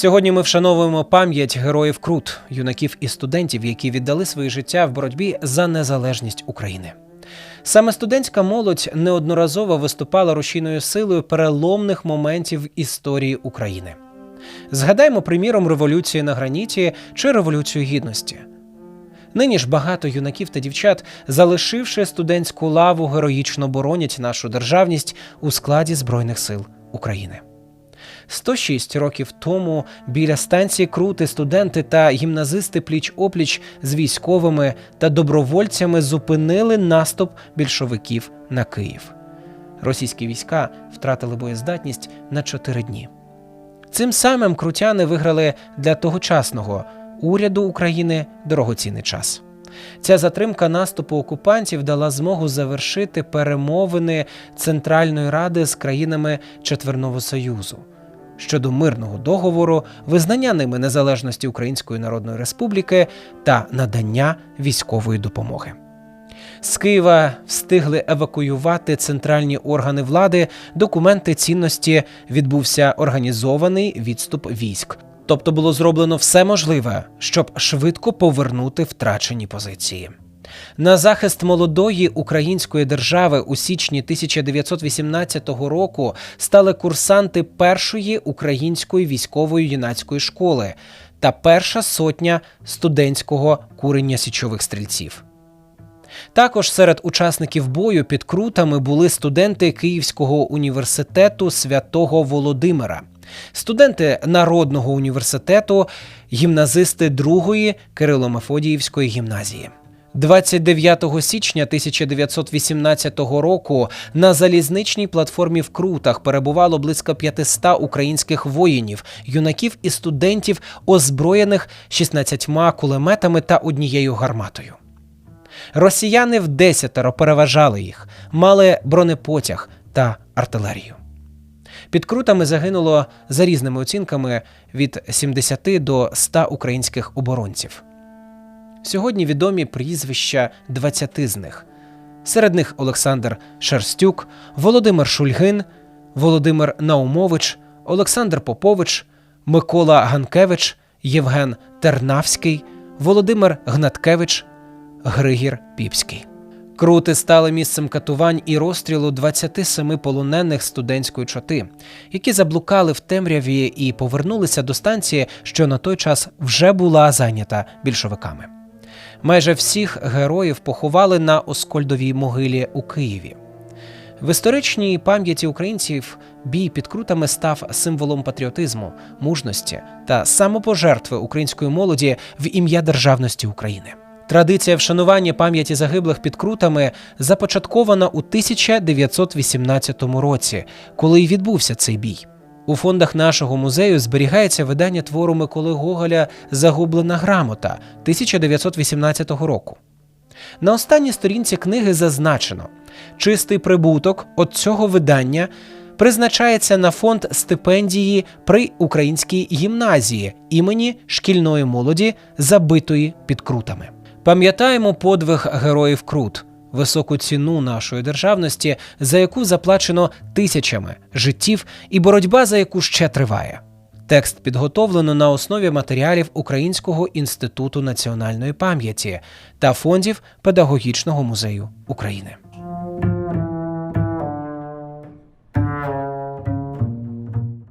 Сьогодні ми вшановуємо пам'ять героїв Крут, юнаків і студентів, які віддали своє життя в боротьбі за незалежність України. Саме студентська молодь неодноразово виступала рушійною силою переломних моментів історії України. Згадаймо, приміром, революцію на граніті чи революцію гідності. Нині ж багато юнаків та дівчат, залишивши студентську лаву, героїчно боронять нашу державність у складі Збройних сил України. 106 років тому біля станції Крути студенти та гімназисти пліч-опліч з військовими та добровольцями зупинили наступ більшовиків на Київ. Російські війська втратили боєздатність на 4 дні. Цим самим крутяни виграли для тогочасного уряду України дорогоцінний час. Ця затримка наступу окупантів дала змогу завершити перемовини Центральної Ради з країнами Четверного Союзу щодо мирного договору, визнання ними незалежності Української Народної Республіки та надання військової допомоги. З Києва встигли евакуювати центральні органи влади, документи цінності відбувся організований відступ військ. Тобто було зроблено все можливе, щоб швидко повернути втрачені позиції. На захист молодої української держави у січні 1918 року стали курсанти першої української військової юнацької школи та перша сотня студентського курення січових стрільців. Також серед учасників бою під крутами були студенти Київського університету святого Володимира, студенти Народного університету, гімназисти другої Кирило-Мефодіївської гімназії. 29 січня 1918 року на залізничній платформі в Крутах перебувало близько 500 українських воїнів, юнаків і студентів, озброєних 16 кулеметами та однією гарматою. Росіяни в десятеро переважали їх, мали бронепотяг та артилерію. Під крутами загинуло за різними оцінками від 70 до 100 українських оборонців. Сьогодні відомі прізвища 20 з них. Серед них Олександр Шерстюк, Володимир Шульгин, Володимир Наумович, Олександр Попович, Микола Ганкевич, Євген Тернавський, Володимир Гнаткевич, Григір Піпський. Крути стали місцем катувань і розстрілу 27 полонених студентської чоти, які заблукали в темряві і повернулися до станції, що на той час вже була зайнята більшовиками. Майже всіх героїв поховали на Оскольдовій могилі у Києві. В історичній пам'яті українців бій під крутами став символом патріотизму, мужності та самопожертви української молоді в ім'я державності України. Традиція вшанування пам'яті загиблих під крутами започаткована у 1918 році, коли й відбувся цей бій. У фондах нашого музею зберігається видання твору Миколи Гоголя Загублена грамота 1918 року. На останній сторінці книги зазначено, чистий прибуток от цього видання призначається на фонд стипендії при українській гімназії імені шкільної молоді, забитої під крутами. Пам'ятаємо подвиг героїв Крут, високу ціну нашої державності, за яку заплачено тисячами життів, і боротьба за яку ще триває. Текст підготовлено на основі матеріалів Українського інституту національної пам'яті та фондів Педагогічного музею України.